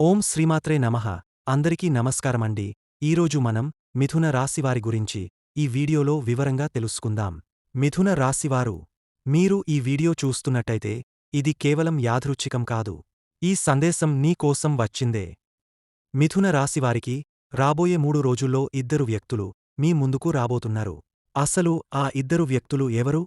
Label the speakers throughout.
Speaker 1: ఓం శ్రీమాత్రే నమః. అందరికీ నమస్కారమండి. ఈరోజు మనం మిథున రాశివారి గురించి ఈ వీడియోలో వివరంగా తెలుసుకుందాం. మిథున రాశివారు మీరు ఈ వీడియో చూస్తున్నట్టయితే ఇది కేవలం యాదృచ్ఛికం కాదు. ఈ సందేశం నీ కోసం వచ్చిందే. మిథున రాశివారికి రాబోయే మూడు రోజుల్లో ఇద్దరు వ్యక్తులు మీ ముందుకు రాబోతున్నారు. అసలు ఆ ఇద్దరు వ్యక్తులు ఎవరు?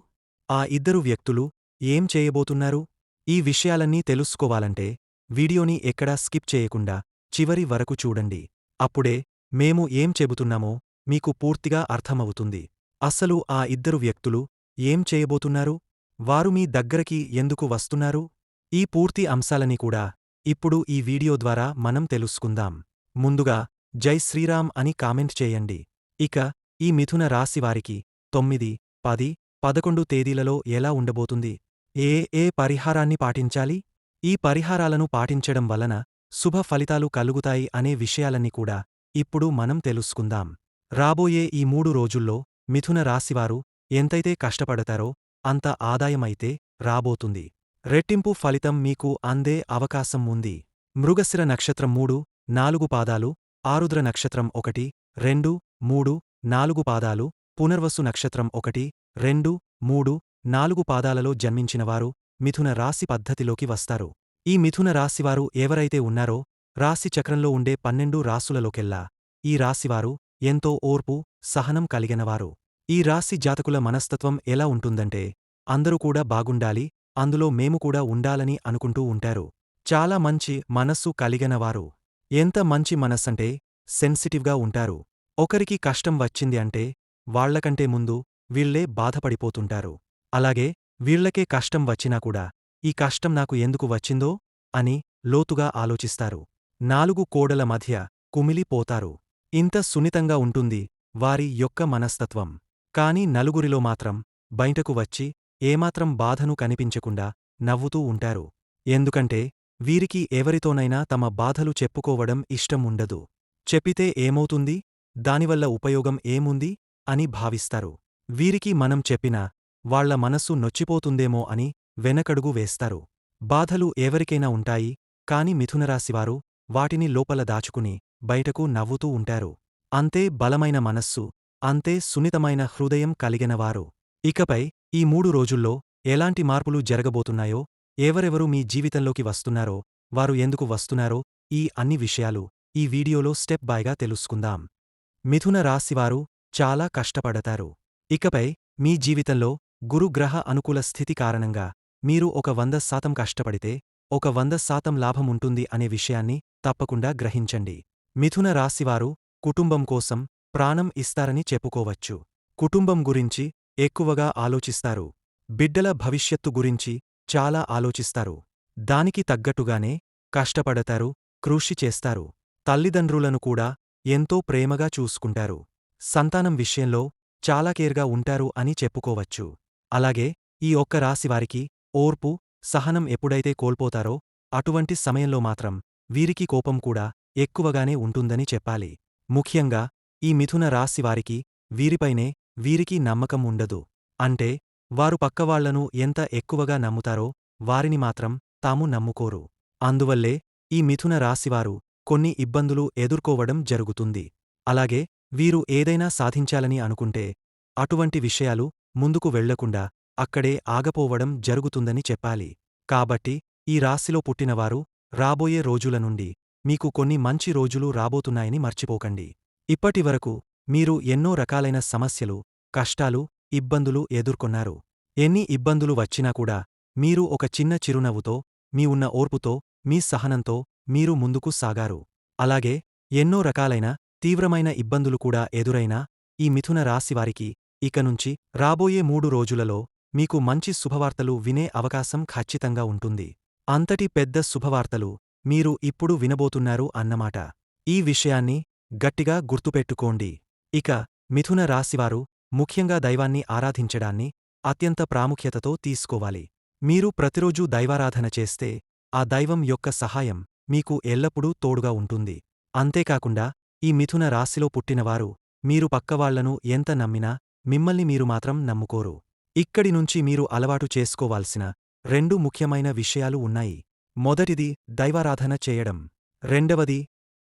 Speaker 1: ఆ ఇద్దరు వ్యక్తులు ఏం చేయబోతున్నారు? ఈ విషయాలన్నీ తెలుసుకోవాలంటే వీడియోని ఎక్కడా స్కిప్ చేయకుండా చివరి వరకు చూడండి. అప్పుడే మేము ఏం చెబుతున్నామో మీకు పూర్తిగా అర్థమవుతుంది. అసలు ఆ ఇద్దరు వ్యక్తులు ఏం చేయబోతున్నారు? వారు మీ దగ్గరకి ఎందుకు వస్తున్నారు? ఈ పూర్తి అంశాలని కూడా ఇప్పుడు ఈ వీడియో ద్వారా మనం తెలుసుకుందాం. ముందుగా జై శ్రీరామ్ అని కామెంట్ చేయండి. ఇక ఈ మిథున రాశివారికి తొమ్మిది పది పదకొండు తేదీలలో ఎలా ఉండబోతుంది? ఏ ఏ పరిహారాన్ని పాటించాలి? ఈ పరిహారాలను పాటించడం వలన శుభ ఫలితాలు కలుగుతాయి అనే విషయాలన్నీ కూడా ఇప్పుడు మనం తెలుసుకుందాం. రాబోయే ఈ మూడు రోజుల్లో మిథున రాశివారు ఎంతైతే కష్టపడతారో అంత ఆదాయమైతే రాబోతుంది. రెట్టింపు ఫలితం మీకు అందే అవకాశం ఉంది. మృగశిర నక్షత్రం మూడు నాలుగు పాదాలు ఆరుద్ర నక్షత్రం ఒకటి రెండు మూడు నాలుగు పాదాలు పునర్వసు నక్షత్రం ఒకటి రెండు మూడు నాలుగు పాదాలలో జన్మించినవారు మిథున రాశి పద్ధతిలోకి వస్తారు. ఈ మిథున రాశివారు ఎవరైతే ఉన్నారో రాశి చక్రంలో ఉండే పన్నెండు రాసులలోకెల్లా ఈ రాశివారు ఎంతో ఓర్పు సహనం కలిగినవారు. ఈ రాశి జాతకుల మనస్తత్వం ఎలా ఉంటుందంటే అందరూ కూడా బాగుండాలి అందులో మేము కూడా ఉండాలని అనుకుంటూ ఉంటారు. చాలా మంచి మనస్సు కలిగినవారు. ఎంత మంచి మనస్సంటే సెన్సిటివ్గా ఉంటారు. ఒకరికి కష్టం వచ్చింది అంటే వాళ్ళకంటే ముందు వీళ్ళే బాధపడిపోతుంటారు. అలాగే వీళ్ళకే కష్టం వచ్చినా కూడా ఈ కష్టం నాకు ఎందుకు వచ్చిందో అని లోతుగా ఆలోచిస్తారు. నాలుగు కోడల మధ్య కుమిలిపోతారు. ఇంత సున్నితంగా ఉంటుంది వారి యొక్క మనస్తత్వం. కాని నలుగురిలో మాత్రం బయటకు వచ్చి ఏమాత్రం బాధను కనిపించకుండా నవ్వుతూ ఉంటారు. ఎందుకంటే వీరికి ఎవరితోనైనా తమ బాధలు చెప్పుకోవడం ఇష్టం ఉండదు. చెప్పితే ఏమవుతుంది? దానివల్ల ఉపయోగం ఏముంది? అని భావిస్తారు. వీరికి మనం చెప్పినా వాళ్ళ మనస్సు నొచ్చిపోతుందేమో అని వెనకడుగు వేస్తారు. బాధలు ఎవరికైనా ఉంటాయి కాని మిథునరాశివారు వాటిని లోపల దాచుకుని బయటకు నవ్వుతూ ఉంటారు. అంతే బలమైన మనస్సు అంతే సున్నితమైన హృదయం కలిగినవారు. ఇకపై ఈ మూడు రోజుల్లో ఎలాంటి మార్పులు జరగబోతున్నాయో ఎవరెవరు మీ జీవితంలోకి వస్తున్నారో వారు ఎందుకు వస్తున్నారో ఈ అన్ని విషయాలు ఈ వీడియోలో స్టెప్ బైగా తెలుసుకుందాం. మిథున రాశివారు చాలా కష్టపడతారు. ఇకపై మీ జీవితంలో గురుగ్రహ అనుకూల స్థితి కారణంగా మీరు ఒక వంద శాతం కష్టపడితే ఒక వంద శాతం లాభముంటుంది అనే విషయాన్ని తప్పకుండా గ్రహించండి. మిథున రాశివారు కుటుంబం కోసం ప్రాణం ఇస్తారని చెప్పుకోవచ్చు. కుటుంబం గురించి ఎక్కువగా ఆలోచిస్తారు. బిడ్డల భవిష్యత్తు గురించి చాలా ఆలోచిస్తారు. దానికి తగ్గట్టుగానే కష్టపడతారు కృషి చేస్తారు. తల్లిదండ్రులను కూడా ఎంతో ప్రేమగా చూసుకుంటారు. సంతానం విషయంలో చాలా కేర్గా ఉంటారు అని చెప్పుకోవచ్చు. అలాగే ఈ ఒక్క రాశివారికి ఓర్పు సహనం ఎప్పుడైతే కోల్పోతారో అటువంటి సమయంలో మాత్రం వీరికి కోపం కూడా ఎక్కువగానే ఉంటుందని చెప్పాలి. ముఖ్యంగా ఈ మిథున రాశివారికి వీరిపైనే వీరికి నమ్మకం ఉండదు. అంటే వారు పక్కవాళ్ళను ఎంత ఎక్కువగా నమ్ముతారో వారిని మాత్రం తాము నమ్ముకోరు. అందువల్లే ఈ మిథున రాశివారు కొన్ని ఇబ్బందులు ఎదుర్కోవడం జరుగుతుంది. అలాగే వీరు ఏదైనా సాధించాలని అనుకుంటే అటువంటి విషయాలు ముందుకు వెళ్ళకుండా అక్కడే ఆగపోవడం జరుగుతుందని చెప్పాలి. కాబట్టి ఈ రాశిలో పుట్టినవారు రాబోయే రోజుల నుండి మీకు కొన్ని మంచి రోజులు రాబోతున్నాయని మర్చిపోకండి. ఇప్పటివరకు మీరు ఎన్నో రకాలైన సమస్యలు కష్టాలు ఇబ్బందులు ఎదుర్కొన్నారు. ఎన్ని ఇబ్బందులు వచ్చినా కూడా మీరు ఒక చిన్న చిరునవ్వుతో మీ ఉన్న ఓర్పుతో మీ సహనంతో మీరు ముందుకు సాగారు. అలాగే ఎన్నో రకాలైన తీవ్రమైన ఇబ్బందులు కూడా ఎదురైనా ఈ మిథున రాశివారికి ఇకనుంచి రాబోయే మూడు రోజులలో మీకు మంచి శుభవార్తలు వినే అవకాశం ఖచ్చితంగా ఉంటుంది. అంతటి పెద్ద శుభవార్తలు మీరు ఇప్పుడు వినబోతున్నారు అన్నమాట. ఈ విషయాన్ని గట్టిగా గుర్తుపెట్టుకోండి. ఇక మిథున రాశివారు ముఖ్యంగా దైవాన్ని ఆరాధించడాన్ని అత్యంత ప్రాముఖ్యతతో తీసుకోవాలి. మీరు ప్రతిరోజూ దైవారాధన చేస్తే ఆ దైవం యొక్క సహాయం మీకు ఎల్లప్పుడూ తోడుగా ఉంటుంది. అంతేకాకుండా ఈ మిథున రాశిలో పుట్టినవారు మీరు పక్కవాళ్ళను ఎంత నమ్మినా మిమ్మల్ని మీరు మాత్రం నమ్ముకోరు. ఇక్కడి నుంచి మీరు అలవాటు చేసుకోవాల్సిన రెండు ముఖ్యమైన విషయాలు ఉన్నాయి. మొదటిది దైవారాధన చేయడం. రెండవది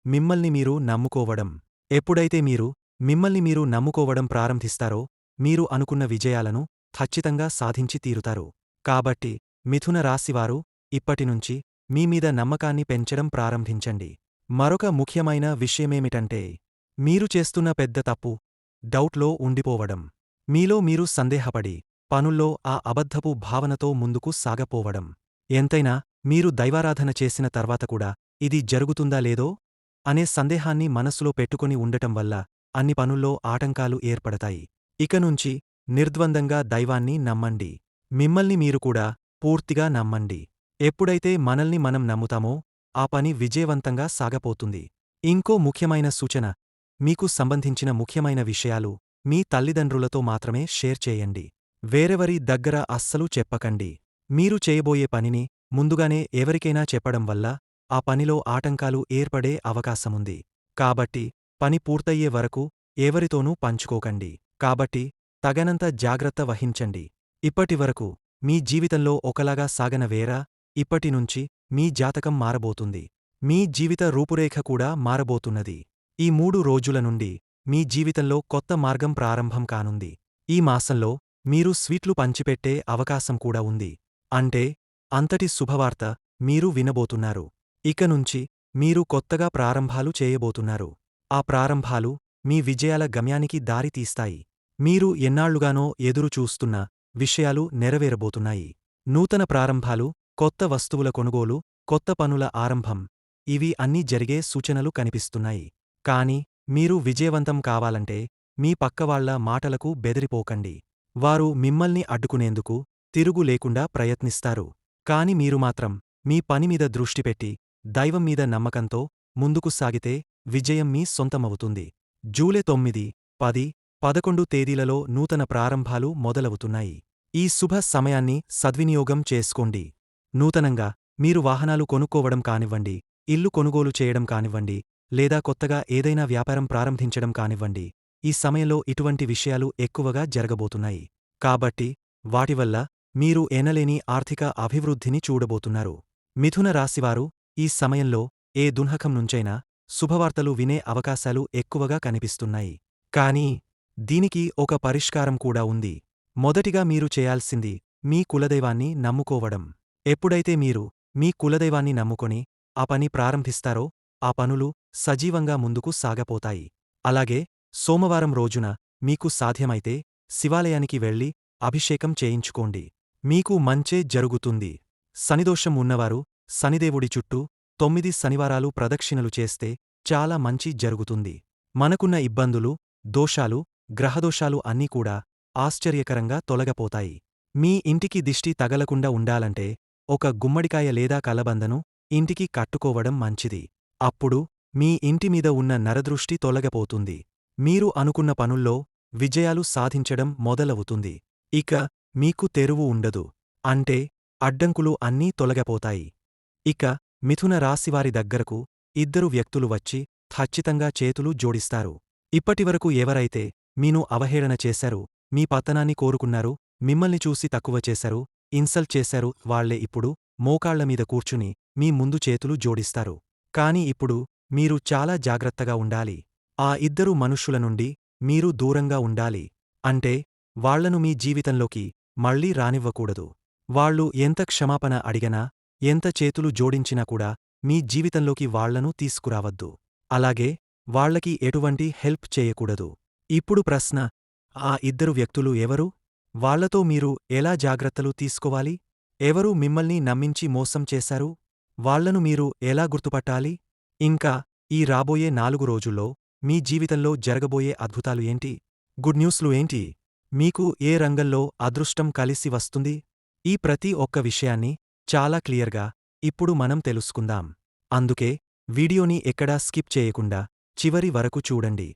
Speaker 1: మిమ్మల్ని మీరు నమ్ముకోవడం. ఎప్పుడైతే మీరు మిమ్మల్ని మీరు నమ్ముకోవడం ప్రారంభిస్తారో మీరు అనుకున్న విజయాలను ఖచ్చితంగా సాధించి తీరుతారు. కాబట్టి మిథున రాశివారు ఇప్పటినుంచి మీ మీద నమ్మకాన్ని పెంచడం ప్రారంభించండి. మరొక ముఖ్యమైన విషయమేమిటంటే మీరు చేస్తున్న పెద్ద తప్పు డౌట్లో ఉండిపోవడం. మీలో మీరు సందేహపడి పనుల్లో ఆ అబద్ధపు భావనతో ముందుకు సాగపోవడం. ఎంతైనా మీరు దైవారాధన చేసిన తర్వాత కూడా ఇది జరుగుతుందా లేదో అనే సందేహాన్ని మనస్సులో పెట్టుకుని ఉండటం వల్ల అన్ని పనుల్లో ఆటంకాలు ఏర్పడతాయి. ఇకనుంచి నిర్ద్వందంగా దైవాన్ని నమ్మండి. మిమ్మల్ని మీరు కూడా పూర్తిగా నమ్మండి. ఎప్పుడైతే మనల్ని మనం నమ్ముతామో ఆ పని విజయవంతంగా సాగపోతుంది. ఇంకో ముఖ్యమైన సూచన మీకు సంబంధించిన ముఖ్యమైన విషయాలు మీ తల్లిదండ్రులతో మాత్రమే షేర్ చేయండి. వేరెవరి దగ్గర అస్సలు చెప్పకండి. మీరు చేయబోయే పనిని ముందుగానే ఎవరికైనా చెప్పడం వల్ల ఆ పనిలో ఆటంకాలు ఏర్పడే అవకాశముంది. కాబట్టి పని పూర్తయ్యే వరకు ఎవరితోనూ పంచుకోకండి. కాబట్టి తగనంత జాగ్రత్త వహించండి. ఇప్పటివరకు మీ జీవితంలో ఒకలాగా సాగన వేరా ఇప్పటినుంచి మీ జాతకం మారబోతుంది. మీ జీవిత రూపురేఖ కూడా మారబోతున్నది. ఈ మూడు రోజుల నుండి మీ జీవితంలో కొత్త మార్గం ప్రారంభం కానుంది. ఈ మాసంలో మీరు స్వీట్లు పంచిపెట్టే అవకాశం కూడా ఉంది. అంటే అంతటి శుభవార్త మీరు వినబోతున్నారు. ఇక నుంచి మీరు కొత్తగా ప్రారంభాలు చేయబోతున్నారు. ఆ ప్రారంభాలు మీ విజయాల గమ్యానికి దారి తీస్తాయి. మీరు ఎన్నాళ్ళుగానో ఎదురుచూస్తున్న విషయాలు నెరవేరబోతున్నాయి. నూతన ప్రారంభాలు కొత్త వస్తువుల కొనుగోలు కొత్త పనుల ఆరంభం ఇవి అన్నీ జరిగే సూచనలు కనిపిస్తున్నాయి. కాని మీరు విజయవంతం కావాలంటే మీ పక్కవాళ్ళ మాటలకు బెదిరిపోకండి. వారు మిమ్మల్ని అడ్డుకునేందుకు తిరుగు లేకుండా ప్రయత్నిస్తారు. కాని మీరు మాత్రం మీ పనిమీద దృష్టిపెట్టి దైవం మీద నమ్మకంతో ముందుకు సాగితే విజయం మీ సొంతమవుతుంది. జూలై తొమ్మిది పది పదకొండు తేదీలలో నూతన ప్రారంభాలు మొదలవుతున్నాయి. ఈ శుభ సమయాన్ని సద్వినియోగం చేసుకోండి. నూతనంగా మీరు వాహనాలు కొనుక్కోవడం కానివ్వండి ఇల్లు కొనుగోలు చేయడం కానివ్వండి లేదా కొత్తగా ఏదైనా వ్యాపారం ప్రారంభించడం కానివ్వండి ఈ సమయంలో ఇటువంటి విషయాలు ఎక్కువగా జరగబోతున్నాయి. కాబట్టి వాటివల్ల మీరు ఎనలేని ఆర్థిక అభివృద్ధిని చూడబోతున్నారు. మిథున రాశివారు ఈ సమయంలో ఏ దున్హకం నుంచైనా శుభవార్తలు వినే అవకాశాలు ఎక్కువగా కనిపిస్తున్నాయి. కానీ దీనికి ఒక పరిష్కారం కూడా ఉంది. మొదటిగా మీరు చేయాల్సింది మీ కులదైవాన్ని నమ్ముకోవడం. ఎప్పుడైతే మీరు మీ కులదైవాన్ని నమ్ముకొని ఆ పని ప్రారంభిస్తారో ఆ పనులు సజీవంగా ముందుకు సాగపోతాయి. అలాగే సోమవారం రోజున మీకు సాధ్యమైతే శివాలయానికి వెళ్ళి అభిషేకం చేయించుకోండి. మీకు మంచే జరుగుతుంది. శనిదోషం ఉన్నవారు శనిదేవుడి చుట్టూ తొమ్మిది శనివారాలు ప్రదక్షిణలు చేస్తే చాలా మంచి జరుగుతుంది. మనకున్న ఇబ్బందులు దోషాలు గ్రహదోషాలు అన్నీ కూడా ఆశ్చర్యకరంగా తొలగపోతాయి. మీ ఇంటికి దిష్టి తగలకుండా ఉండాలంటే ఒక గుమ్మడికాయ లేదా కలబందను ఇంటికి కట్టుకోవడం మంచిది. అప్పుడు మీ ఇంటిమీద ఉన్న నరదృష్టి తొలగపోతుంది. మీరు అనుకున్న పనుల్లో విజయాలు సాధించడం మొదలవుతుంది. ఇక మీకు తెరువు ఉండదు. అంటే అడ్డంకులు అన్నీ తొలగపోతాయి. ఇక మిథున రాశివారి దగ్గరకు ఇద్దరు వ్యక్తులు వచ్చి ఖచ్చితంగా చేతులు జోడిస్తారు. ఇప్పటివరకు ఎవరైతే మీను అవహేళన చేశారు మీ పతనాన్ని కోరుకున్నారు మిమ్మల్ని చూసి తక్కువ చేశారు ఇన్సల్ట్ చేశారు వాళ్ళే ఇప్పుడు మోకాళ్ళమీద కూర్చుని మీ ముందు చేతులు జోడిస్తారు. కాని ఇప్పుడు మీరు చాలా జాగ్రత్తగా ఉండాలి. ఆ ఇద్దరు మనుష్యుల నుండి మీరు దూరంగా ఉండాలి. అంటే వాళ్ళను మీ జీవితంలోకి మళ్ళీ రానివ్వకూడదు. వాళ్ళు ఎంత క్షమాపణ అడిగనా ఎంత చేతులు జోడించినా కూడా మీ జీవితంలోకి వాళ్ళను తీసుకురావద్దు. అలాగే వాళ్ళకి ఎటువంటి హెల్ప్ చేయకూడదు. ఇప్పుడు ప్రశ్న ఆ ఇద్దరు వ్యక్తులు ఎవరు? వాళ్ళతో మీరు ఎలా జాగ్రత్తలు తీసుకోవాలి? ఎవరు మిమ్మల్ని నమ్మించి మోసం చేశారు? వాళ్ళను మీరు ఎలా గుర్తుపట్టాలి? ఇంకా ఈ రాబోయే నాలుగు రోజుల్లో మీ జీవితంలో జరగబోయే అద్భుతాలు ఏంటి? గుడ్ న్యూస్లు ఏంటి? మీకు ఏ రంగంలో అదృష్టం కలిసి వస్తుంది? ఈ ప్రతి ఒక్క విషయాన్ని చాలా క్లియర్గా ఇప్పుడు మనం తెలుసుకుందాం. అందుకే వీడియోని ఎక్కడా స్కిప్ చేయకుండా చివరి వరకు చూడండి.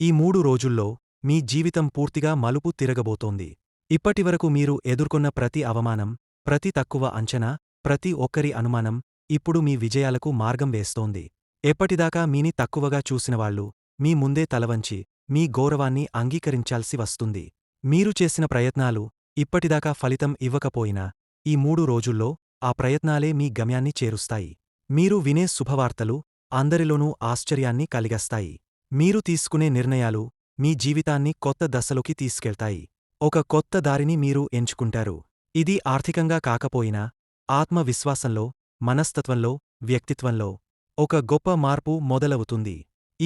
Speaker 1: ఈ మూడు రోజుల్లో మీ జీవితం పూర్తిగా మలుపు తిరగబోతోంది. ఇప్పటివరకు మీరు ఎదుర్కొన్న ప్రతి అవమానం ప్రతి తక్కువ అంచనా ప్రతి ఒక్కరి అనుమానం ఇప్పుడు మీ విజయాలకు మార్గం వేస్తోంది. ఎప్పటిదాకా మీని తక్కువగా చూసినవాళ్ళు మీ ముందే తలవంచి మీ గౌరవాన్ని అంగీకరించాల్సి వస్తుంది. మీరు చేసిన ప్రయత్నాలు ఇప్పటిదాకా ఫలితం ఇవ్వకపోయినా ఈ మూడు రోజుల్లో ఆ ప్రయత్నాలే మీ గమ్యాన్ని చేరుస్తాయి. మీరు వినే శుభవార్తలు అందరిలోనూ ఆశ్చర్యాన్ని కలిగస్తాయి. మీరు తీసుకునే నిర్ణయాలు మీ జీవితాన్ని కొత్త దశలోకి తీసుకెళ్తాయి. ఒక కొత్త దారిని మీరు ఎంచుకుంటారు. ఇది ఆర్థికంగా కాకపోయినా ఆత్మవిశ్వాసంలో మనస్తత్వంలో వ్యక్తిత్వంలో ఒక గొప్ప మార్పు మొదలవుతుంది.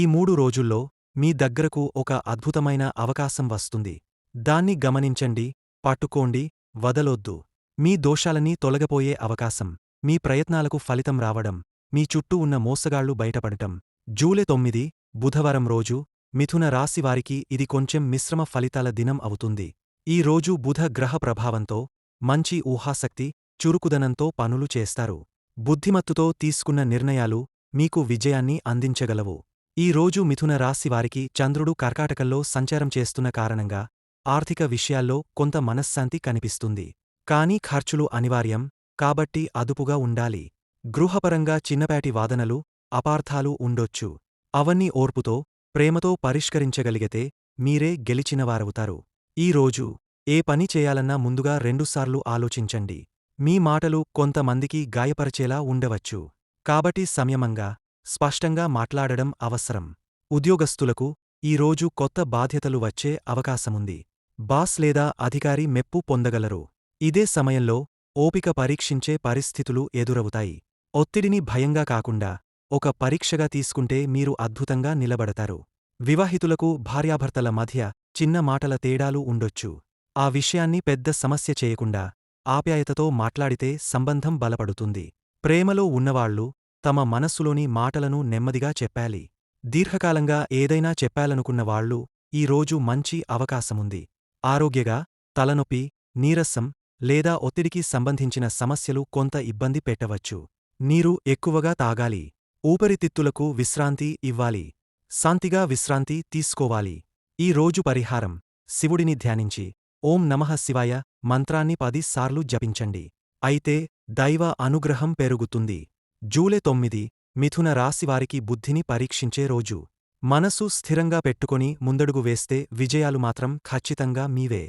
Speaker 1: ఈ మూడు రోజుల్లో మీ దగ్గరకు ఒక అద్భుతమైన అవకాశం వస్తుంది. దాన్ని గమనించండి పట్టుకోండి వదలొద్దు. మీ దోషాలన్నీ తొలగపోయే అవకాశం మీ ప్రయత్నాలకు ఫలితం రావడం మీ చుట్టూ ఉన్న మోసగాళ్ళు బయటపడటం. జూలై తొమ్మిది బుధవారం రోజు మిథున రాశివారికి ఇది కొంచెం మిశ్రమ ఫలితాల దినం అవుతుంది. ఈ రోజు బుధ గ్రహ ప్రభావంతో మంచి ఊహాశక్తి చురుకుదనంతో పనులు చేస్తారు. బుద్ధిమత్తుతో తీసుకున్న నిర్ణయాలు మీకు విజయాన్ని అందించగలవు. ఈ రోజు మిథున రాశివారికి చంద్రుడు కర్కాటకంలో సంచారం చేస్తున్న కారణంగా ఆర్థిక విషయాల్లో కొంత మనశ్శాంతి కనిపిస్తుంది. కానీ ఖర్చులు అనివార్యం కాబట్టి అదుపుగా ఉండాలి. గృహపరంగా చిన్నపాటి వాదనలు అపార్థాలు ఉండొచ్చు. అవన్నీ ఓర్పుతో ప్రేమతో పరిష్కరించగలిగితే మీరే గెలిచినవారవుతారు. ఈరోజు ఏ పని చేయాలన్నా ముందుగా రెండుసార్లు ఆలోచించండి. మీ మాటలు కొంతమందికి గాయపరచేలా ఉండవచ్చు. కాబట్టి సంయమంగా స్పష్టంగా మాట్లాడడం అవసరం. ఉద్యోగస్తులకు ఈరోజు కొత్త బాధ్యతలు వచ్చే అవకాశముంది. బాస్ లేదా అధికారి మెప్పు పొందగలరు. ఇదే సమయంలో ఓపిక పరీక్షించే పరిస్థితులు ఎదురవుతాయి. ఒత్తిడిని భయంగా కాకుండా ఒక పరీక్షగా తీసుకుంటే మీరు అద్భుతంగా నిలబడతారు. వివాహితులకు భార్యాభర్తల మధ్య చిన్న మాటల తేడాలు ఉండొచ్చు. ఆ విషయాన్ని పెద్ద సమస్య చేయకుండా ఆప్యాయతతో మాట్లాడితే సంబంధం బలపడుతుంది. ప్రేమలో ఉన్నవాళ్ళు తమ మనస్సులోని మాటలను నెమ్మదిగా చెప్పాలి. దీర్ఘకాలంగా ఏదైనా చెప్పాలనుకున్న వాళ్ళు ఈ రోజు మంచి అవకాశముంది. ఆరోగ్యగా తలనొప్పి నీరసం లేదా ఒత్తిడికి సంబంధించిన సమస్యలు కొంత ఇబ్బంది పెట్టవచ్చు. నీరు ఎక్కువగా తాగాలి. ఊపిరితిత్తులకు విశ్రాంతి ఇవ్వాలి. శాంతిగా విశ్రాంతి తీసుకోవాలి. ఈ రోజు పరిహారం. శివుడిని ధ్యానించి ఓం నమః శివాయ మంత్రాన్ని పది సార్లు జపించండి. అయితే దైవ అనుగ్రహం పెరుగుతుంది. జూలై తొమ్మిది మిథున రాశివారికి బుద్ధిని పరీక్షించే రోజు. మనసు స్థిరంగా పెట్టుకుని ముందడుగు వేస్తే విజయాలు మాత్రం ఖచ్చితంగా మీవే.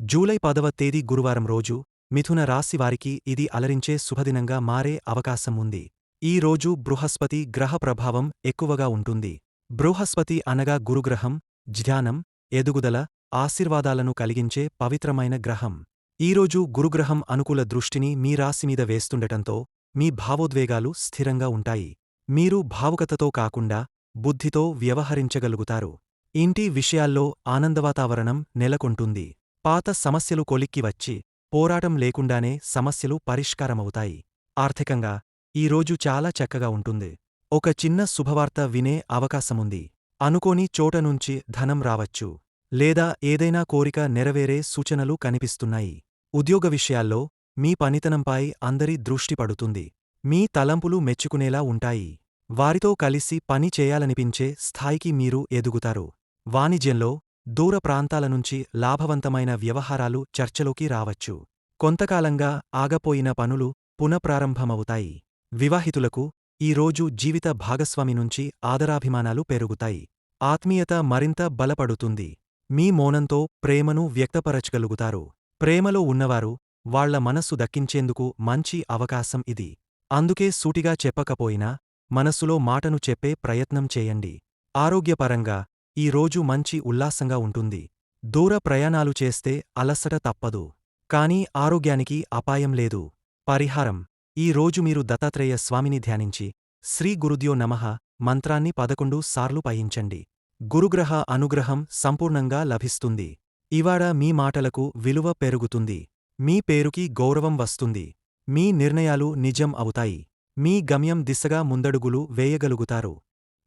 Speaker 1: జూలై పదవ తేదీ గురువారం రోజు మిథున రాశివారికి ఇది అలరించే శుభదినంగా మారే అవకాశం ఉంది. ఈ రోజు బృహస్పతి గ్రహ ప్రభావం ఎక్కువగా ఉంటుంది. బృహస్పతి అనగా గురుగ్రహం ధ్యానం ఎదుగుదల ఆశీర్వాదాలను కలిగించే పవిత్రమైన గ్రహం. ఈరోజు గురుగ్రహం అనుకూల దృష్టిని మీ రాశిమీద వేస్తుండటంతో మీ భావోద్వేగాలు స్థిరంగా ఉంటాయి. మీరు భావుకతతో కాకుండా బుద్ధితో వ్యవహరించగలుగుతారు. ఇంటి విషయాల్లో ఆనందవాతావరణం నెలకొంటుంది. పాత సమస్యలు కొలిక్కి వచ్చి పోరాటం లేకుండానే సమస్యలు పరిష్కారమవుతాయి. ఆర్థికంగా ఈరోజు చాలా చక్కగా ఉంటుంది. ఒక చిన్న శుభవార్త వినే అవకాశముంది. అనుకోని చోటనుంచి ధనం రావచ్చు. లేదా ఏదైనా కోరిక నెరవేరే సూచనలు కనిపిస్తున్నాయి. ఉద్యోగ విషయాల్లో మీ పనితనంపై అందరి దృష్టి పడుతుంది. మీ తలంపులు మెచ్చుకునేలా ఉంటాయి. వారితో కలిసి పని చేయాలనిపించే స్థాయికి మీరు ఎదుగుతారు. వాణిజ్యంలో దూర ప్రాంతాల నుంచి లాభవంతమైన వ్యవహారాలు చర్చలోకి రావచ్చు. కొంతకాలంగా ఆగపోయిన పనులు పునఃప్రారంభమవుతాయి. వివాహితులకు ఈ రోజు జీవిత భాగస్వామి నుంచి ఆదరాభిమానాలు పెరుగుతాయి. ఆత్మీయత మరింత బలపడుతుంది. మీ మౌనంతో ప్రేమను వ్యక్తపరచగలుగుతారు. ప్రేమలో ఉన్నవారు వాళ్ళ మనస్సు దక్కించేందుకు మంచి అవకాశం ఇది. అందుకే సూటిగా చెప్పకపోయినా మనసులో మాటను చెప్పే ప్రయత్నం చేయండి. ఆరోగ్యపరంగా ఈ రోజు మంచి ఉల్లాసంగా ఉంటుంది. దూర ప్రయాణాలు చేస్తే అలసట తప్పదు. కానీ ఆరోగ్యానికి అపాయం లేదు. పరిహారం. ఈ రోజు మీరు దత్తాత్రేయ స్వామిని ధ్యానించి శ్రీ గురుద్యో నమః మంత్రాన్ని పదకొండు సార్లు పయించండి గురుగ్రహ అనుగ్రహం సంపూర్ణంగా లభిస్తుంది. ఇవాడ మీ మాటలకు విలువ పెరుగుతుంది. మీ పేరుకి గౌరవం వస్తుంది. మీ నిర్ణయాలు నిజం అవుతాయి. మీ గమ్యం దిశగా ముందడుగులు వేయగలుగుతారు.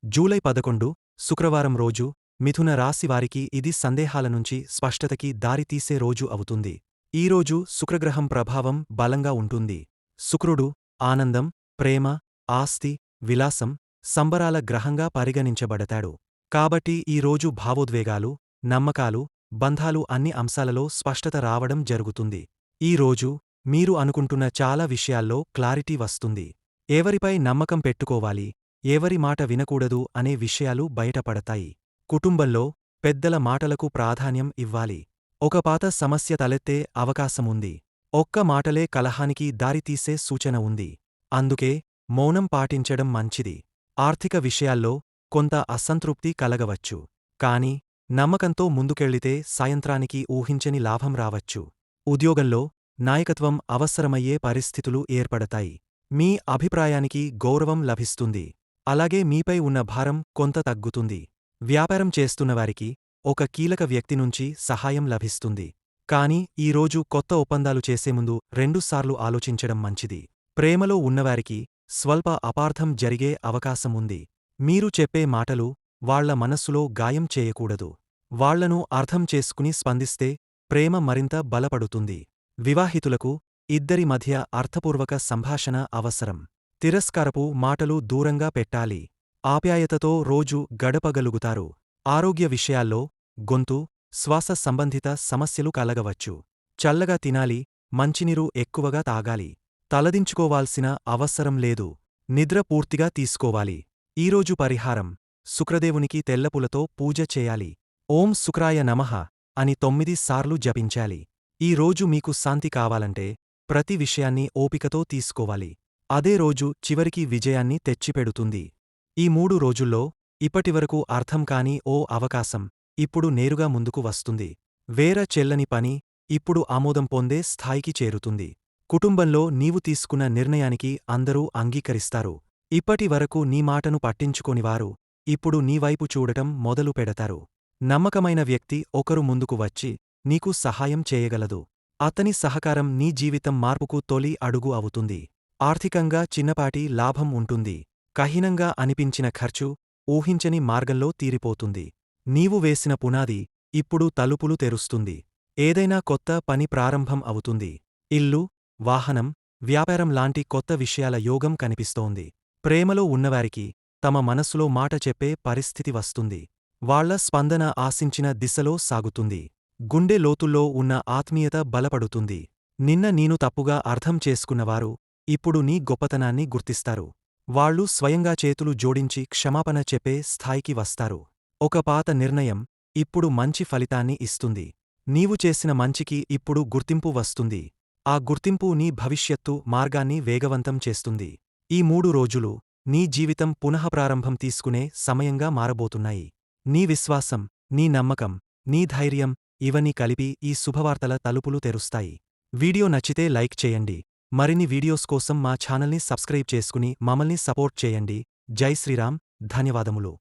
Speaker 1: జూలై పదకొండు శుక్రవారం రోజు మిథున రాశివారికి ఇది సందేహాల నుంచి స్పష్టతకి దారితీసే రోజు అవుతుంది. ఈరోజు శుక్రగ్రహం ప్రభావం బలంగా ఉంటుంది. శుక్రుడు ఆనందం ప్రేమ ఆస్తి విలాసం సంబరాల గ్రహంగా పరిగణించబడతాడు. కాబట్టి ఈ రోజు భావోద్వేగాలు నమ్మకాలు బంధాలు అన్ని అంశాలలో స్పష్టత రావడం జరుగుతుంది. ఈ రోజు మీరు అనుకుంటున్న చాలా విషయాల్లో క్లారిటీ వస్తుంది. ఎవరిపై నమ్మకం పెట్టుకోవాలి ఎవరి మాట వినకూడదు అనే విషయాలు బయటపడతాయి. కుటుంబంలో పెద్దల మాటలకు ప్రాధాన్యం ఇవ్వాలి. ఒక పాత సమస్య తలెత్తే అవకాశముంది ఒక్క మాటలే కలహానికి దారితీసే సూచన ఉంది. అందుకే మౌనం పాటించడం మంచిది. ఆర్థిక విషయాల్లో కొంత అసంతృప్తి కలగవచ్చు. కాని నమ్మకంతో ముందుకెళ్ళితే సాయంత్రానికి ఊహించని లాభం రావచ్చు. ఉద్యోగంలో నాయకత్వం అవసరమయ్యే పరిస్థితులు ఏర్పడతాయి. మీ అభిప్రాయానికి గౌరవం లభిస్తుంది. అలాగే మీపై ఉన్న భారం కొంత తగ్గుతుంది. వ్యాపారం చేస్తున్నవారికి ఒక కీలక వ్యక్తి నుంచి సహాయం లభిస్తుంది. కాని ఈరోజు కొత్త ఒప్పందాలు చేసే ముందు రెండుసార్లు ఆలోచించడం మంచిది. ప్రేమలో ఉన్నవారికి స్వల్ప అపార్థం జరిగే అవకాశం ఉంది. మీరు చెప్పే మాటలు వాళ్ళ మనస్సులో గాయం చేయకూడదు. వాళ్ళను అర్థం చేసుకుని స్పందిస్తే ప్రేమ మరింత బలపడుతుంది. వివాహితులకు ఇద్దరి మధ్య అర్థపూర్వక సంభాషణ అవసరం. తిరస్కారపు మాటలు దూరంగా పెట్టాలి. ఆప్యాయతతో రోజు గడపగలుగుతారు. ఆరోగ్య విషయాల్లో గొంతు శ్వాస సంబంధిత సమస్యలు కలగవచ్చు. చల్లగా తినాలి మంచినీరు ఎక్కువగా తాగాలి. తలదించుకోవాల్సిన అవసరం లేదు. నిద్ర పూర్తిగా తీసుకోవాలి. ఈరోజు పరిహారం. శుక్రదేవునికి తెల్లపులతో పూజ చేయాలి. ఓం శుక్రాయ నమః. అని తొమ్మిది సార్లు జపించాలి. ఈ రోజు మీకు శాంతి కావాలంటే ప్రతి విషయాన్ని ఓపికతో తీసుకోవాలి. అదే రోజు చివరికి విజయాన్ని తెచ్చిపెడుతుంది. ఈ మూడు రోజుల్లో ఇప్పటివరకు అర్థం కాని ఓ అవకాశం ఇప్పుడు నేరుగా ముందుకు వస్తుంది. వేర చెల్లని పని ఇప్పుడు ఆమోదం పొందే స్థాయికి చేరుతుంది. కుటుంబంలో నీవు తీసుకున్న నిర్ణయానికి అందరూ అంగీకరిస్తారు. ఇప్పటి వరకు నీ మాటను పట్టించుకోనివారు ఇప్పుడు నీవైపు చూడటం మొదలు పెడతారు నమ్మకమైన వ్యక్తి ఒకరు ముందుకు వచ్చి నీకు సహాయం చేయగలదు. అతని సహకారం నీ జీవితం మార్పుకు తొలి అడుగు అవుతుంది. ఆర్థికంగా చిన్నపాటి లాభం ఉంటుంది. కహినంగా అనిపించిన ఖర్చు ఊహించని మార్గంలో తీరిపోతుంది. నీవు వేసిన పునాది ఇప్పుడు తలుపులు తెరుస్తుంది. ఏదైనా కొత్త పని ప్రారంభం అవుతుంది. ఇల్లు వాహనం వ్యాపారం లాంటి కొత్త విషయాల యోగం కనిపిస్తోంది. ప్రేమలో ఉన్నవారికి తమ మనస్సులో మాట చెప్పే పరిస్థితి వస్తుంది. వాళ్ళ స్పందన ఆశించిన దిశలో సాగుతుంది. గుండె లోతుల్లో ఉన్న ఆత్మీయత బలపడుతుంది. నిన్న నీను తప్పుగా అర్థం చేసుకున్నవారు ఇప్పుడు నీ గొప్పతనాన్ని గుర్తిస్తారు. వాళ్ళు స్వయంగా చేతులు జోడించి క్షమాపణ చెప్పే స్థాయికి వస్తారు. ఒక పాత నిర్ణయం ఇప్పుడు మంచి ఫలితాన్ని ఇస్తుంది. నీవు చేసిన మంచికి ఇప్పుడు గుర్తింపు వస్తుంది. ఆ గుర్తింపు నీ భవిష్యత్తు మార్గాన్ని వేగవంతం చేస్తుంది. ఈ మూడు రోజులు నీ జీవితం పునఃప్రారంభం తీసుకునే సమయంగా మారబోతున్నాయి. నీ విశ్వాసం నీ నమ్మకం నీ ధైర్యం ఇవన్నీ కలిపి ఈ శుభవార్తల తలుపులు తెరుస్తాయి. వీడియో నచ్చితే లైక్ చేయండి. మరిన్ని వీడియోస్ కోసం మా ఛానల్ని సబ్స్క్రైబ్ చేసుకుని మమ్మల్ని సపోర్ట్ చేయండి. జై శ్రీరామ్. ధన్యవాదములు.